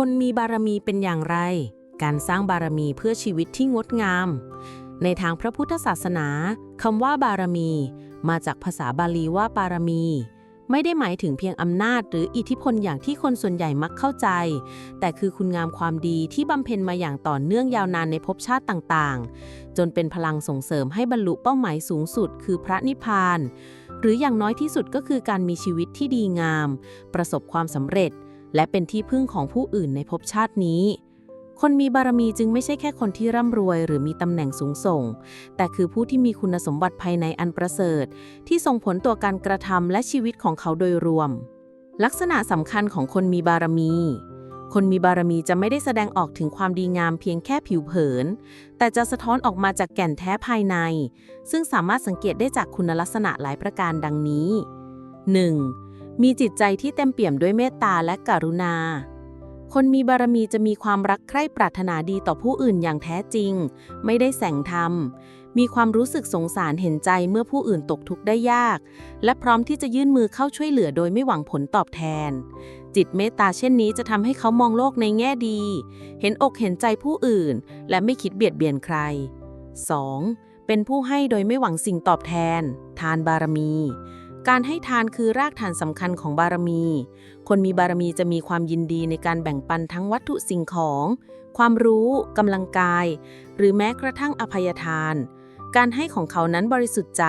คนมีบารมีเป็นอย่างไร การสร้างบารมีเพื่อชีวิตที่งดงาม ในทางพระพุทธศาสนาคำว่าบารมี มาจากภาษาบาลีว่าปารมี ไม่ได้หมายถึงเพียงอำนาจหรืออิทธิพลอย่างที่คนส่วนใหญ่มักเข้าใจ แต่คือคุณงามความดีที่บำเพ็ญมาอย่างต่อเนื่องยาวนานในภพชาติต่างๆ จนเป็นพลังส่งเสริมให้บรรลุเป้าหมายสูงสุด คือพระนิพพาน หรืออย่างน้อยที่สุดก็คือการมีชีวิตที่ดีงาม ประสบความสำเร็จ และเป็นที่พึ่งของผู้อื่นในภพชาตินี้ คนมีบารมีจึงไม่ใช่แค่คนที่ร่ำรวย หรือมีตำแหน่งสูงส่ง แต่คือผู้ที่มีคุณสมบัติภายในอันประเสริฐ ที่ส่งผลต่อการกระทำและชีวิตของเขาโดยรวม ลักษณะสำคัญของคนมีบารมีคนมีบารมีจะไม่ได้แสดงออกถึงความดีงามเพียงแค่ผิวเผิน แต่จะสะท้อนออกมาจากแก่นแท้ภายใน ซึ่งสามารถสังเกตได้จากคุณลักษณะหลายประการดังนี้ 1. มีจิตใจที่เต็มเปี่ยมด้วยเมตตาและกรุณา คนมีบารมีจะมีความรักใคร่ปรารถนาดีต่อผู้อื่นอย่างแท้จริง ไม่ได้แสงธรรม มีความรู้สึกสงสารเห็นใจเมื่อผู้อื่นตกทุกข์ได้ยาก และพร้อมที่จะยื่นมือเข้าช่วยเหลือโดยไม่หวังผลตอบแทน จิตเมตตาเช่นนี้จะทำให้เขามองโลกในแง่ดี เห็นอกเห็นใจผู้อื่น และไม่คิดเบียดเบียนใคร 2. เป็นผู้ให้โดยไม่หวังสิ่งตอบแทน ทานบารมี การให้ทานคือรากฐานสำคัญของบารมี คนมีบารมีจะมีความยินดีในการแบ่งปันทั้งวัตถุสิ่งของ ความรู้กำลังกาย หรือแม้กระทั่งอภัยทาน การให้ของเขานั้นบริสุทธิ์ใจ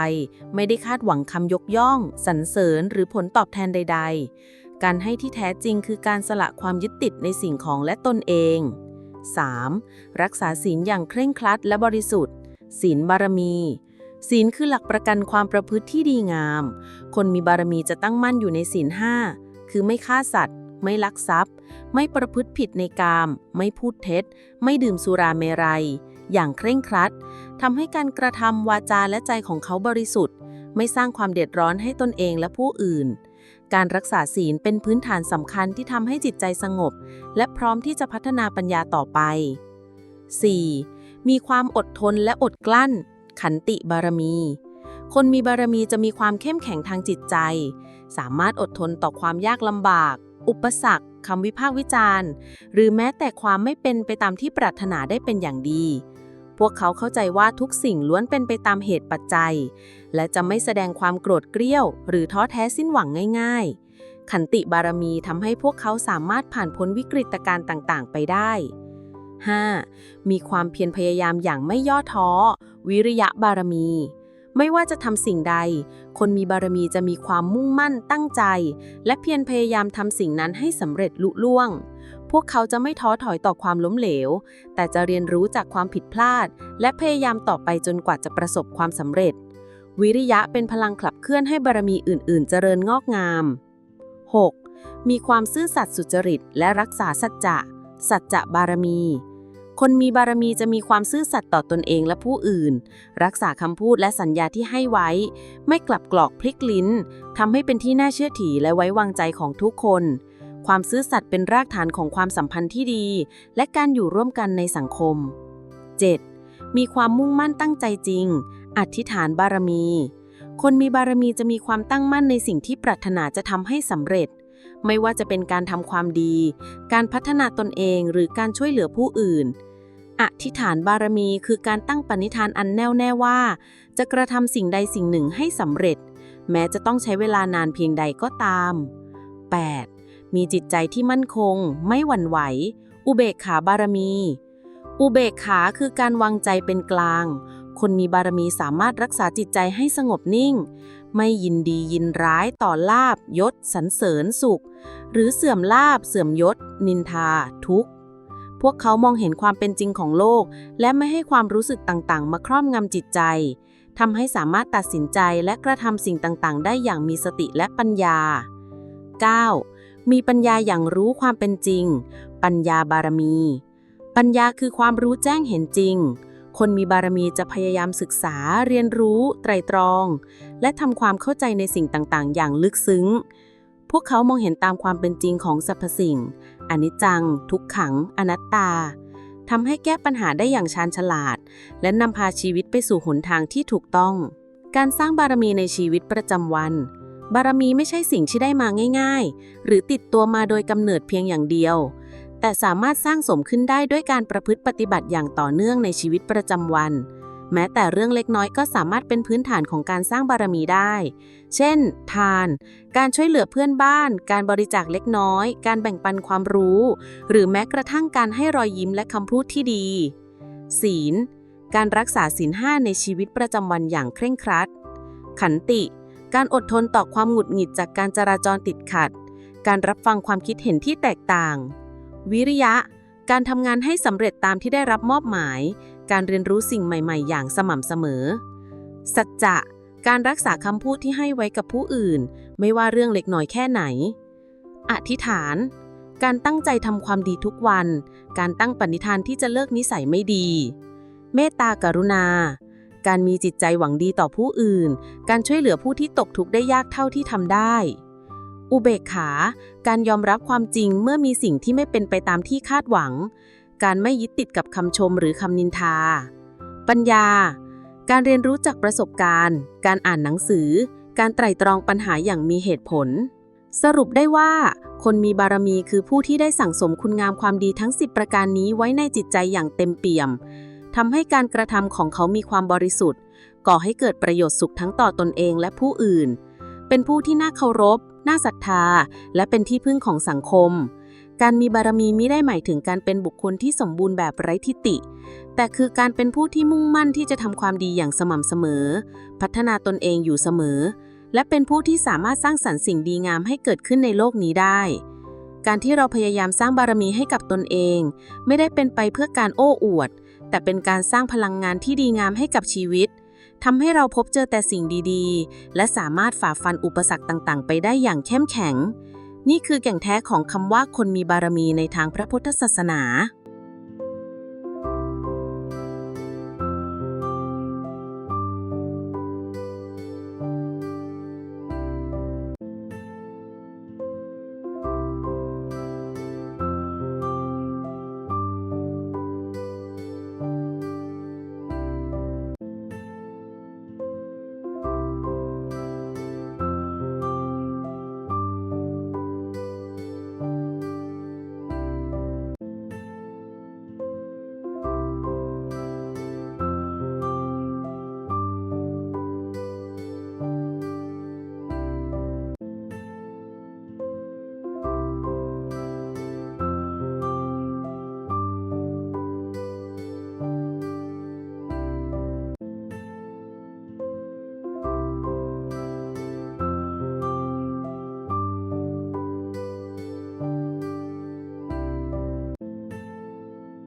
ไม่ได้คาดหวังคำยกย่อง สรรเสริญหรือผลตอบแทนใด ๆ การให้ที่แท้จริงคือการสละความยึดติดในสิ่งของและตนเอง 3. รักษาศีลอย่างเคร่งครัดและบริสุทธิ์ ศีลบารมี ศีลคือหลักประกันความประพฤติที่ดีงาม คนมีบารมีจะตั้งมั่นอยู่ในศีลห้า คือไม่ฆ่าสัตว์ ไม่ลักทรัพย์ ไม่ประพฤติผิดในกาม ไม่พูดเท็จ ไม่ดื่มสุราเมรัย อย่างเคร่งครัดทำให้การกระทำวาจาและใจของเขาบริสุทธิ์ ไม่สร้างความเดือดร้อนให้ตนเองและผู้อื่น การรักษาศีลเป็นพื้นฐานสำคัญที่ทำให้จิตใจสงบ และพร้อมที่จะพัฒนาปัญญาต่อไป 4. มีความอดทนและอดกลั้น ขันติบารมี คนมีบารมีจะมีความเข้มแข็งทางจิตใจ สามารถอดทนต่อความยากลำบาก อุปสรรคคำวิพากษ์วิจารณ์ หรือแม้แต่ความไม่เป็นไปตามที่ปรารถนาได้เป็นอย่างดี พวกเขาเข้าใจว่าทุกสิ่งล้วนเป็นไปตามเหตุปัจจัย และจะไม่แสดงความโกรธเกรี้ยว หรือท้อแท้สิ้นหวังง่าย ๆ ขันติบารมีทำให้พวกเขาสามารถผ่านพ้นวิกฤตการณ์ต่าง ๆ ไปได้ 5. มีความเพียรพยายามอย่างไม่ย่อท้อ วิริยะบารมี ไม่ว่าจะทำสิ่งใด คนมีบารมีจะมีความมุ่งมั่นตั้งใจ และเพียรพยายามทำสิ่งนั้นให้สำเร็จลุล่วง พวกเขาจะไม่ท้อถอยต่อความล้มเหลว แต่จะเรียนรู้จากความผิดพลาด และพยายามต่อไปจนกว่าจะประสบความสำเร็จ วิริยะเป็นพลังขับเคลื่อนให้บารมีอื่น ๆ เจริญงอกงาม 6. มีความซื่อสัตย์สุจริตและรักษาสัจจะ สัจจะบารมี คนมีบารมีจะมีความซื่อสัตย์ต่อตนเองและผู้อื่น รักษาคำพูดและสัญญาที่ให้ไว้ ไม่กลับกรอกพลิกลิ้นทำให้เป็นที่น่าเชื่อถือและไว้วางใจของทุกคน ความซื่อสัตย์เป็นรากฐานของความสัมพันธ์ที่ดี และการอยู่ร่วมกันในสังคม 7. มีความมุ่งมั่นตั้งใจจริง อธิษฐานบารมี คนมีบารมีจะมีความตั้งมั่นในสิ่งที่ปรารถนาจะทำให้สำเร็จ ไม่ว่าจะเป็นการทำความดี การพัฒนาตนเองหรือการช่วยเหลือผู้อื่น อธิษฐานบารมีคือการตั้งปณิธานอันแน่วแน่ว่า จะกระทำสิ่งใดสิ่งหนึ่งให้สำเร็จ แม้จะต้องใช้เวลานานเพียงใดก็ตาม 8. มีจิตใจที่มั่นคง ไม่หวั่นไหว อุเบกขาบารมี อุเบกขาคือการวางใจเป็นกลาง คนมีบารมีสามารถรักษาจิตใจให้สงบนิ่ง ไม่ยินดียินร้ายต่อลาบยศสรรเสริญสุข หรือเสื่อมลาบเสื่อมยศ นินทา ทุกข์ พวกเขามองเห็นความเป็นจริงของโลก และไม่ให้ความรู้สึกต่างๆ มาครอบงำจิตใจทำให้สามารถตัดสินใจและกระทำสิ่งต่างๆ ได้อย่างมีสติและปัญญา 9. มีปัญญาอย่างรู้ความเป็นจริง ปัญญาบารมี ปัญญาคือความรู้แจ้งเห็นจริง คนมีบารมีจะพยายามศึกษาเรียนรู้ไตรตรอง และทำความเข้าใจในสิ่งต่างๆ อย่างลึกซึ้ง พวกเขามองเห็นตามความเป็นจริงของสรรพสิ่ง อนิจจัง ทุกขัง อนัตตาทำให้แก้ปัญหาได้อย่างชาญฉลาด และนำพาชีวิตไปสู่หนทางที่ถูกต้อง การสร้างบารมีในชีวิตประจำวัน บารมีไม่ใช่สิ่งที่ได้มาง่าย ๆ หรือติดตัวมาโดยกำเนิดเพียงอย่างเดียว แต่สามารถสร้างสมขึ้นได้ด้วยการประพฤติปฏิบัติอย่างต่อเนื่องในชีวิตประจำวัน แม้แต่เรื่องเล็กน้อยก็สามารถเป็นพื้นฐานของการสร้างบารมีได้ เช่น ทาน การช่วยเหลือเพื่อนบ้าน การบริจาคเล็กน้อย การแบ่งปันความรู้ หรือแม้กระทั่งการให้รอยยิ้มและคำพูดที่ดี ศีล การรักษาศีลห้าในชีวิตประจำวันอย่างเคร่งครัด ขันติ การอดทนต่อความหงุดหงิดจากการจราจรติดขัด การรับฟังความคิดเห็นที่แตกต่าง วิริยะ การทำงานให้สำเร็จตามที่ได้รับมอบหมาย การเรียนรู้สิ่งใหม่ ๆ อย่างสม่ำเสมอ สัจจะ การรักษาคำพูดที่ให้ไว้กับผู้อื่น ไม่ว่าเรื่องเล็กน้อยแค่ไหน อธิษฐาน การตั้งใจทำความดีทุกวัน การตั้งปณิธานที่จะเลิกนิสัยไม่ดี เมตตากรุณา การมีจิตใจหวังดีต่อผู้อื่น การช่วยเหลือผู้ที่ตกทุกข์ได้ยากเท่าที่ทำได้ อุเบกขา การยอมรับความจริงเมื่อมีสิ่งที่ไม่เป็นไปตามที่คาดหวัง การไม่ยึดติดกับคำชมหรือคำนินทา ปัญญา การเรียนรู้จากประสบการณ์ การอ่านหนังสือ การไตร่ตรองปัญหาอย่างมีเหตุผล สรุปได้ว่า คนมีบารมีคือผู้ที่ได้สั่งสมคุณงามความดีทั้ง 10 ประการนี้ไว้ในจิตใจอย่างเต็มเปี่ยมทำให้การกระทำของเขามีความบริสุทธิ์ ก่อให้เกิดประโยชน์สุขทั้งต่อตนเองและผู้อื่น เป็นผู้ที่น่าเคารพ น่าศรัทธา และเป็นที่พึ่งของสังคม การมีบารมีไม่ได้หมายถึงการเป็นบุคคลที่สมบูรณ์แบบไร้ทิฏฐิแต่คือการเป็นผู้ที่มุ่งมั่นที่จะทำความดีอย่างสม่ำเสมอ พัฒนาตนเองอยู่เสมอ และเป็นผู้ที่สามารถสร้างสรรค์สิ่งดีงามให้เกิดขึ้นในโลกนี้ได้ การที่เราพยายามสร้างบารมีให้กับตนเอง ไม่ได้เป็นไปเพื่อการโอ้อวด แต่เป็นการสร้างพลังงานที่ดีงามให้กับชีวิต ทำให้เราพบเจอแต่สิ่งดีๆ และสามารถฝ่าฟันอุปสรรคต่างๆ ไปได้อย่างเข้มแข็ง นี่คือแก่งแท้ของคำว่าคนมีบารมีในทางพระพุทธศาสนา